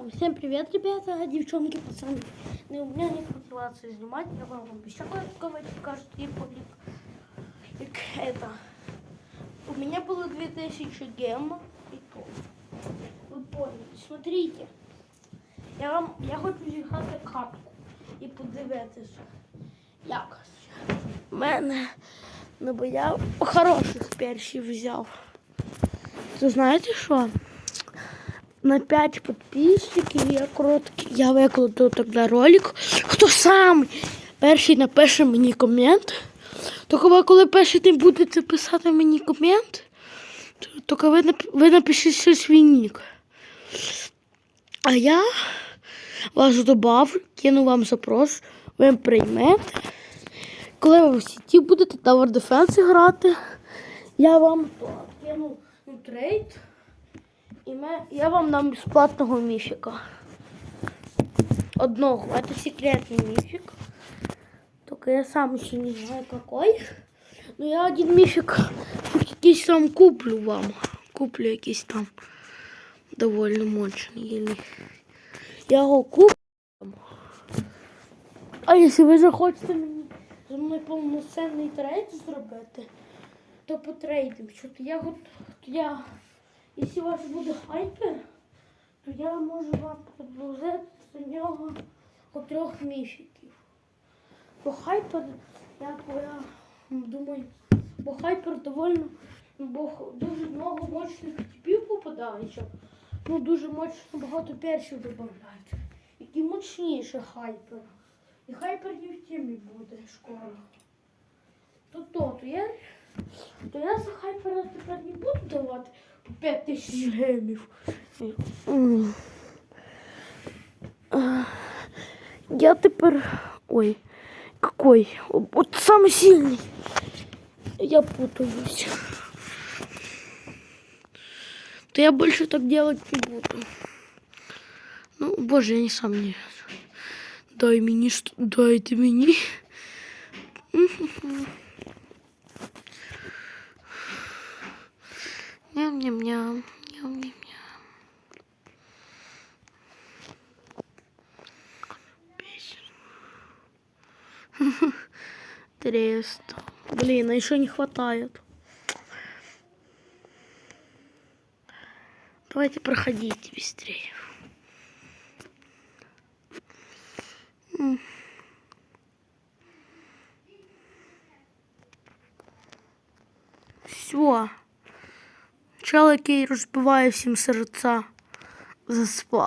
Всем привет, ребята, девчонки, пацаны. Ну, у меня нет мотивации снимать, я вам обещала рассказать каждый полик. Как это. У меня было 2000 гемма и то. Вы поняли, смотрите. Я вам, я хочу зіграти катку і подивитися, як. У мене, ну бо я хороших перших взяв. То знаєте що? На 5 підписчиків я короткий. Я викладу тоді ролик. Хто сам перший напише мені комент. Тільки ви, коли перший не будете писати мені комент, тільки ви, нап- ви напишіть свій нік. А я вас добавлю, кину вам запрос, ви приймете. Коли ви в сіті будете Tower Defense грати, я вам кину ну, трейд. І ми, я вам дам безплатного міфіка. Одного. Это секретний міфік. Только я сам еще не знаю какой. Но я один міфік якийсь там куплю вам. Куплю якийсь там довольно мощний. Я його куплю. А якщо ви захочете мені зі мною повноцінний трейд зробити, то потрейдимо. Я, я Якщо у вас буде хайпер, то я можу вам предложити за нього по трьох міфіків. Бо хайпер, я, я думаю, бо хайпер довольно, бо дуже много мощних типів попадається. Ну, дуже мощно багато перших додають. Які мощніше хайпера. І хайпер не в темі буде школа. То то, то я, то я за хайпера тепер не буду давати 5 тисяч гемів. М. А, Я тепер. Ой, какой? О, Вот самый сильный. Я путаюсь. То я больше так делать не буду. Ну, боже, я не сам не. Дай мені, что- дайте мені. Ням-ням-ням. 300. Блин, а еще не хватает. Давайте проходите быстрее. Все. Человек разбиває сердца за Заспав.